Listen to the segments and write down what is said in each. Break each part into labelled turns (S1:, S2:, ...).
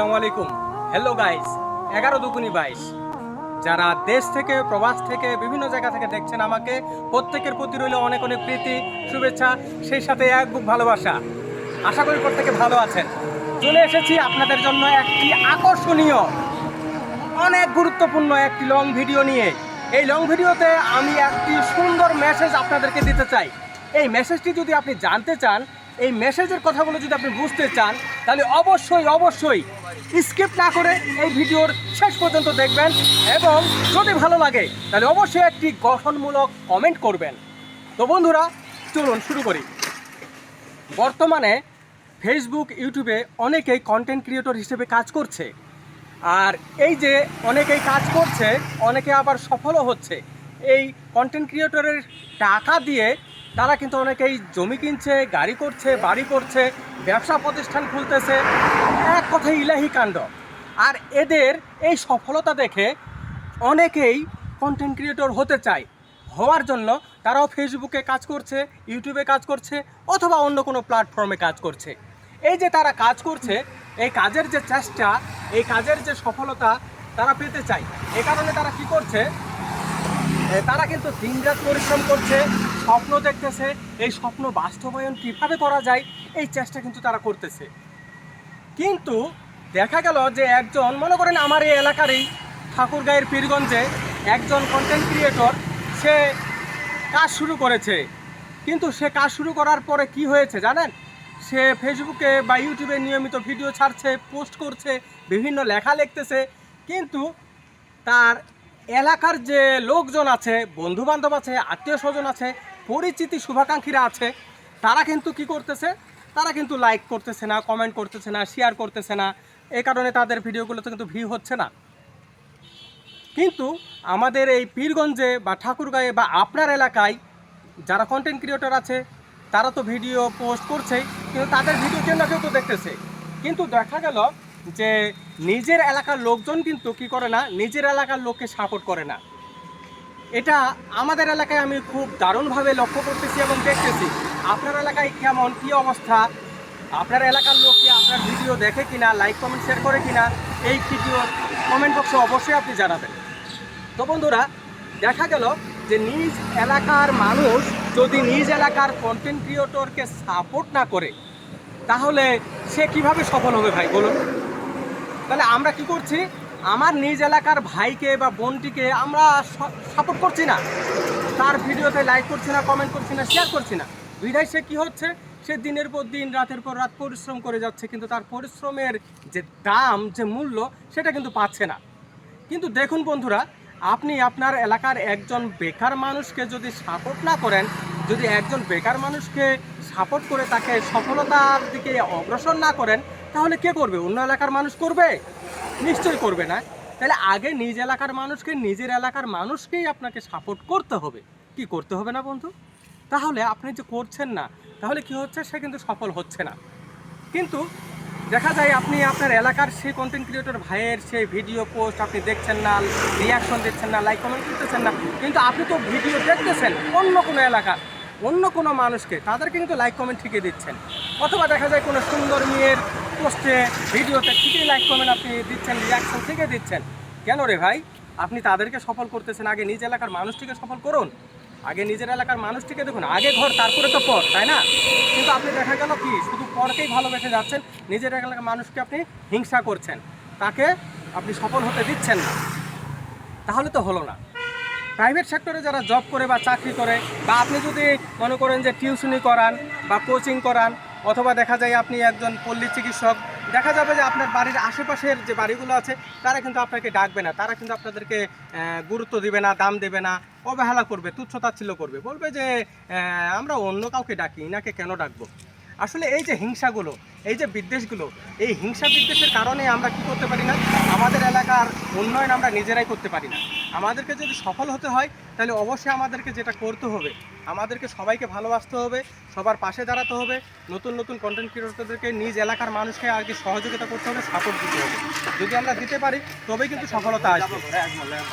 S1: আসসালামু আলাইকুম। Hello guys এগারো দুগুনি বাইশ। যারা দেশ থেকে, প্রবাস থেকে, বিভিন্ন জায়গা থেকে দেখছেন আমাকে, প্রত্যেকের প্রতি রইল অনেক অনেক প্রীতি, শুভেচ্ছা, সেই সাথে এক বুক ভালোবাসা। আশা করি প্রত্যেকে ভালো আছেন। চলে এসেছি আপনাদের জন্য একটি আকর্ষণীয়, অনেক গুরুত্বপূর্ণ একটি লং ভিডিও নিয়ে। এই লং ভিডিওতে আমি একটি সুন্দর মেসেজ আপনাদেরকে দিতে চাই। এই মেসেজটি যদি আপনি জানতে চান এই মেসেজের কথাগুলো যদি আপনি বুঝতে চান, তাহলে অবশ্যই অবশ্যই স্কিপ না করে এই ভিডিওর শেষ পর্যন্ত দেখবেন এবং যদি ভালো লাগে, তাহলে অবশ্যই একটি গঠনমূলক কমেন্ট করবেন। তো বন্ধুরা, চলুন শুরু করি। বর্তমানে ফেসবুক ইউটিউবে অনেকেই কন্টেন্ট ক্রিয়েটর হিসেবে কাজ করছে। আর এই যে অনেকেই কাজ করছে, অনেকে আবার সফলও হচ্ছে। এই কন্টেন্ট ক্রিয়েটরের টাকা দিয়ে তারা কিন্তু অনেকেই জমি কিনছে, গাড়ি করছে, বাড়ি করছে, ব্যবসা প্রতিষ্ঠান খুলতেছে। এক কথায় ইলাহি কাণ্ড। আর এদের এই সফলতা দেখে অনেকেই কন্টেন্ট ক্রিয়েটর হতে চায়। হওয়ার জন্য তারাও ফেসবুকে কাজ করছে ইউটিউবে কাজ করছে, অথবা অন্য কোনো প্ল্যাটফর্মে কাজ করছে। এই যে তারা কাজ করছে, এই কাজের যে চেষ্টা, এই কাজের যে সফলতা তারা পেতে চায়। এ কারণে তারা কি করছে তারা কিন্তু দিনরাত পরিশ্রম করছে, স্বপ্ন দেখতেছে। এই স্বপ্ন বাস্তবায়ন কীভাবে করা যায়, এই চেষ্টা কিন্তু তারা করতেছে। কিন্তু দেখা গেল যে একজন, মনে করেন আমার এই এলাকারই ঠাকুরগাঁয়ের পীরগঞ্জে একজন কন্টেন্ট ক্রিয়েটর সে কাজ শুরু করেছে। কিন্তু সে কাজ শুরু করার পরে কি হয়েছে জানেন? সে ফেসবুকে বা ইউটিউবে নিয়মিত ভিডিও ছাড়ছে পোস্ট করছে, বিভিন্ন লেখা লিখতেছে। কিন্তু তার এলাকার যে লোকজন আছে বন্ধু বান্ধব আছে আত্মীয় স্বজন আছে, পরিচিতি শুভাকাঙ্ক্ষীরা আছে, তারা কিন্তু কি করতেছে? তারা কিন্তু লাইক করতেছে না কমেন্ট করতেছে না শেয়ার করতেছে না। এ কারণে তাদের ভিডিওগুলোতে কিন্তু ভিউ হচ্ছে না। কিন্তু আমাদের এই পীরগঞ্জে বা ঠাকুরগাঁয়ে বা আপনার এলাকায় যারা কন্টেন্ট ক্রিয়েটর আছে, তারা তো ভিডিও পোস্ট করছেই, কিন্তু তাদের ভিডিও না কেউ তো দেখতেছে। কিন্তু দেখা গেল যে নিজের এলাকার লোকজন কিন্তু কি করে না, নিজের এলাকার লোককে সাপোর্ট করে না। এটা আমাদের এলাকায় আমি খুব দারুণভাবে লক্ষ্য করতেছি এবং দেখতেছি। আপনার এলাকায় কেমন, কী অবস্থা? আপনার এলাকার লোক কি আপনার ভিডিও দেখে কিনা লাইক কমেন্ট শেয়ার করে কিনা? এই ভিডিও কমেন্ট বক্সে অবশ্যই আপনি জানাবেন। তো বন্ধুরা, দেখা গেল যে নিজ এলাকার মানুষ যদি নিজ এলাকার কন্টেন্ট ক্রিয়েটরকে সাপোর্ট না করে তাহলে সে কীভাবে সফল হবে ভাই, বলুন। তাহলে আমরা কি করছি? আমার নিজ এলাকার ভাইকে বা বোনটিকে আমরা সাপোর্ট করছি না। তার ভিডিওতে লাইক করছি না কমেন্ট করছি না শেয়ার করছি না। বিধায় সে কী হচ্ছে? সে দিনের পর দিন, রাতের পর রাত পরিশ্রম করে যাচ্ছে, কিন্তু তার পরিশ্রমের যে দাম, যে মূল্য, সেটা কিন্তু পাচ্ছে না। কিন্তু দেখুন বন্ধুরা, আপনি আপনার এলাকার একজন বেকার মানুষকে যদি সাপোর্ট না করেন, যদি একজন বেকার মানুষকে সাপোর্ট করে তাকে সফলতার দিকে অগ্রসর না করেন, তাহলে কে করবে? অন্য এলাকার মানুষ করবে? নিশ্চয়ই করবে না। তাহলে আগে নিজ এলাকার মানুষকে, নিজের এলাকার মানুষকেই আপনাকে সাপোর্ট করতে হবে। কি করতে হবে না বন্ধু? তাহলে আপনি যে করছেন না, তাহলে কি হচ্ছে? সে কিন্তু সফল হচ্ছে না। কিন্তু দেখা যায় আপনি আপনার এলাকার সেই কন্টেন্ট ক্রিয়েটর ভাইয়ের সেই ভিডিও পোস্ট আপনি দেখছেন না রিয়াকশন দিচ্ছেন না লাইক কমেন্ট করতেছেন না। কিন্তু আপনি তো ভিডিও দেখতেছেন অন্য কোনো এলাকার। অন্য কোনো মানুষকে, তাদেরকে কিন্তু লাইক কমেন্ট ঠিকই দিচ্ছেন। অথবা দেখা যায় কোনো সুন্দর মেয়ের পোস্টে ভিডিওতে ঠিকই লাইক কমেন্ট আপনি দিচ্ছেন রিয়াকশন ঠিকই দিচ্ছেন। কেন রে ভাই? আপনি তাদেরকে সফল করতেছেন, আগে নিজ এলাকার মানুষটিকে সফল করুন। আগে নিজের এলাকার মানুষটিকে দেখুন, আগে ঘর, তারপরে তো পর, তাই না? কিন্তু আপনি দেখা গেল কি, শুধু পরকেই ভালোবেসে যাচ্ছেন, নিজের এলাকার মানুষকে আপনি হিংসা করছেন। তাকে আপনি সফল হতে দিচ্ছেন না। তাহলে তো হলো না। প্রাইভেট সেক্টরে যারা জব করে বা চাকরি করে, বা আপনি যদি মনে করেন যে টিউশনি করান বা কোচিং করান, অথবা দেখা যায় আপনি একজন পল্লী চিকিৎসক, দেখা যাবে যে আপনার বাড়ির আশেপাশের যে বাড়িগুলো আছে, তারা কিন্তু আপনাকে ডাকবে না। তারা কিন্তু আপনাদেরকে গুরুত্ব দিবে না, দাম দেবে না, অবহেলা করবে তুচ্ছতাচ্ছিল্য করবে। বলবে যে আমরা অন্য কাউকে ডাকি, ইনাকে কেন ডাকবো? আসলে এই যে হিংসাগুলো, এই যে বিদ্বেষগুলো, এই হিংসা বিদ্বেষের কারণে আমরা কি করতে পারি না? আমাদের এলাকার উন্নয়ন আমরা নিজেরাই করতে পারি না। আমাদেরকে যদি সফল হতে হয়, তাহলে অবশ্যই আমাদেরকে যেটা করতে হবে, আমাদেরকে সবাইকে ভালোবাসতে হবে, সবার পাশে দাঁড়াতে হবে, নতুন নতুন কন্টেন্ট ক্রিয়েটরদেরকে নিজ এলাকার মানুষকে আর কি সহযোগিতা করতে হবে সাপোর্ট দিতে হবে। যদি আমরা দিতে পারি, তবেই কিন্তু সফলতা আসবে।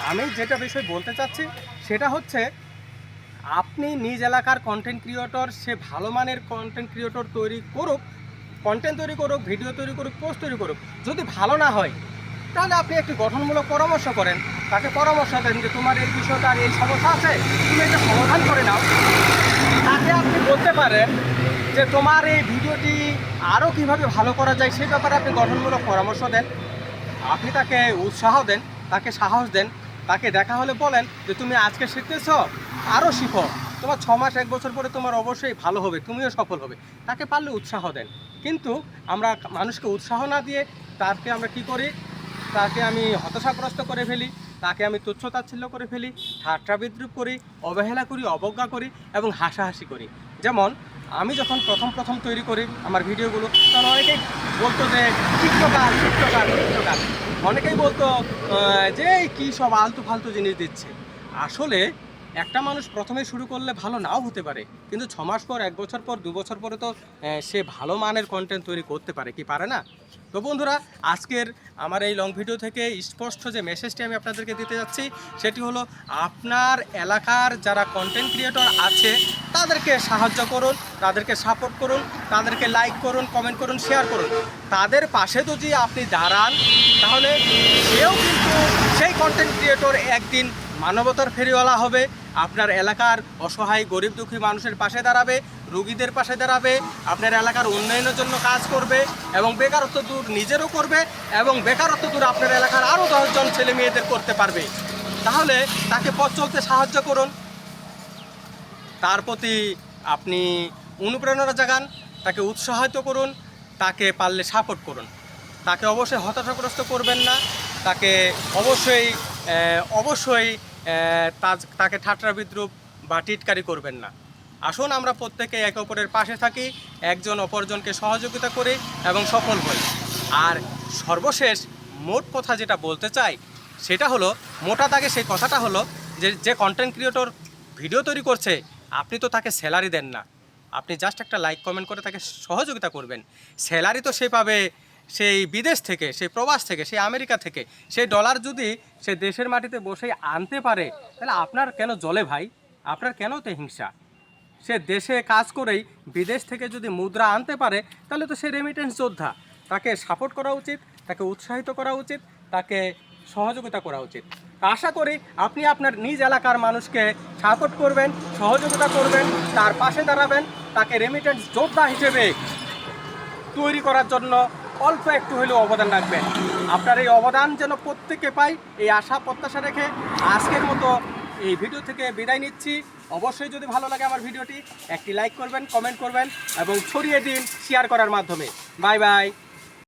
S1: আমি যেটা বিষয় বলতে চাচ্ছি, সেটা হচ্ছে, আপনি নিজ এলাকার কন্টেন্ট ক্রিয়েটর সে ভালো মানের কন্টেন্ট ক্রিয়েটর তৈরি করুক কন্টেন্ট তৈরি করুক ভিডিও তৈরি করুক পোস্ট তৈরি করুক। যদি ভালো না হয় তাহলে আপনি একটি গঠনমূলক পরামর্শ করেন। তাকে পরামর্শ দেন যে তোমার এই বিষয়টা এই সমস্যা আছে, তুমি এটা সমাধান করে নাও। তাকে আপনি বলতে পারেন যে তোমার এই ভিডিওটি আরও কীভাবে ভালো করা যায় সেই ব্যাপারে আপনি গঠনমূলক পরামর্শ দেন। আপনি তাকে উৎসাহ দেন, তাকে সাহস দেন, তাকে দেখা হলে বলেন যে তুমি আজকে শিখতেছ আরও শিখো। তোমার ছ মাস, এক বছর পরে তোমার অবশ্যই ভালো হবে, তুমিও সফল হবে। তাকে পারলে উৎসাহ দেন। কিন্তু আমরা মানুষকে উৎসাহ না দিয়ে তাকে আমরা কি করি? তাকে আমি হতাশাগ্রস্ত করে ফেলি, তাকে আমি তুচ্ছতাচ্ছিল্য করে ফেলি, ঠাট্টা বিদ্রুপ করি, অবহেলা করি, অবজ্ঞা করি এবং হাসাহাসি করি। যেমন, আমি যখন প্রথম প্রথম তৈরি করি আমার ভিডিওগুলো, তখন অনেকেই বলতো যে, চিত্রকার চিত্রকার চিত্রকার। অনেকেই বলতো যে, কি সব আলতু ফালতু জিনিস দিচ্ছে। আসলে একটা মানুষ প্রথমে শুরু করলে ভালো নাও হতে পারে, কিন্তু ছ মাস পর, এক বছর পর, দু বছর পরে তো সে ভালো মানের কন্টেন্ট তৈরি করতে পারে, কি পারে না? তো বন্ধুরা, আজকের আমার এই লং ভিডিও থেকে স্পষ্ট যে মেসেজটি আমি আপনাদেরকে দিতে যাচ্ছি, সেটি হলো আপনার এলাকার যারা কন্টেন্ট ক্রিয়েটর আছে, তাদেরকে সাহায্য করুন, তাদেরকে সাপোর্ট করুন, তাদেরকে লাইক করুন কমেন্ট করুন শেয়ার করুন। তাদের পাশে যদি আপনি দাঁড়ান, তাহলে সেও কিন্তু সেই কন্টেন্ট ক্রিয়েটর একদিন মানবতার ফেরিওয়ালা হবে আপনার এলাকার অসহায়, গরিব, দুঃখী মানুষের পাশে দাঁড়াবে, রুগীদের পাশে দাঁড়াবে, আপনার এলাকার উন্নয়নের জন্য কাজ করবে এবং বেকারত্ব দূর নিজেরও করবে এবং বেকারত্ব দূর আপনার এলাকার আরও দশজন ছেলে মেয়েদের করতে পারবে। তাহলে তাকে পথ চলতে সাহায্য করুন। তার প্রতি আপনি অনুপ্রেরণা জাগান, তাকে উৎসাহিত করুন, তাকে পারলে সাপোর্ট করুন। তাকে অবশ্যই হতাশাগ্রস্ত করবেন না, তাকে অবশ্যই অবশ্যই তাকে ঠাট্টা বিদ্রুপ বা টিটকারি করবেন না। আসুন আমরা প্রত্যেকে একে অপরের পাশে থাকি, একজন অপরজনকে সহযোগিতা করি এবং সফল হই। আর সর্বশেষ মোট কথা যেটা বলতে চাই, সেটা হলো, মোটা দাগে সেই কথাটা হলো যে যে কন্টেন্ট ক্রিয়েটর ভিডিও তৈরি করছে, আপনি তো তাকে স্যালারি দেন না। আপনি জাস্ট একটা লাইক কমেন্ট করে তাকে সহযোগিতা করবেন। স্যালারি তো সে পাবে সেই বিদেশ থেকে, সেই প্রবাস থেকে, সেই আমেরিকা থেকে, সেই ডলার যদি সে দেশের মাটিতে বসে আনতে পারে, তাহলে আপনার কেন জলে ভাই? আপনার কেন তো হিংসা? সে দেশে কাজ করেই বিদেশ থেকে যদি মুদ্রা আনতে পারে, তাহলে তো সে রেমিটেন্স যোদ্ধা। তাকে সাপোর্ট করা উচিত, তাকে উৎসাহিত করা উচিত, তাকে সহযোগিতা করা উচিত। আশা করি আপনি আপনার নিজ এলাকার মানুষকে সাপোর্ট করবেন, সহযোগিতা করবেন, তার পাশে দাঁড়াবেন, তাকে রেমিটেন্স যোদ্ধা হিসেবে তৈরি করার জন্য অল্প একটু হলেও অবদান রাখবেন। আপনার এই অবদান যেন প্রত্যেকে পাই এই আশা প্রত্যাশা রেখে আজকের মতো এই ভিডিও থেকে বিদায় নিচ্ছি। অবশ্যই যদি ভালো লাগে আমার ভিডিওটি, একটি লাইক করবেন, কমেন্ট করবেন এবং ছড়িয়ে দিন শেয়ার করার মাধ্যমে। Bye bye.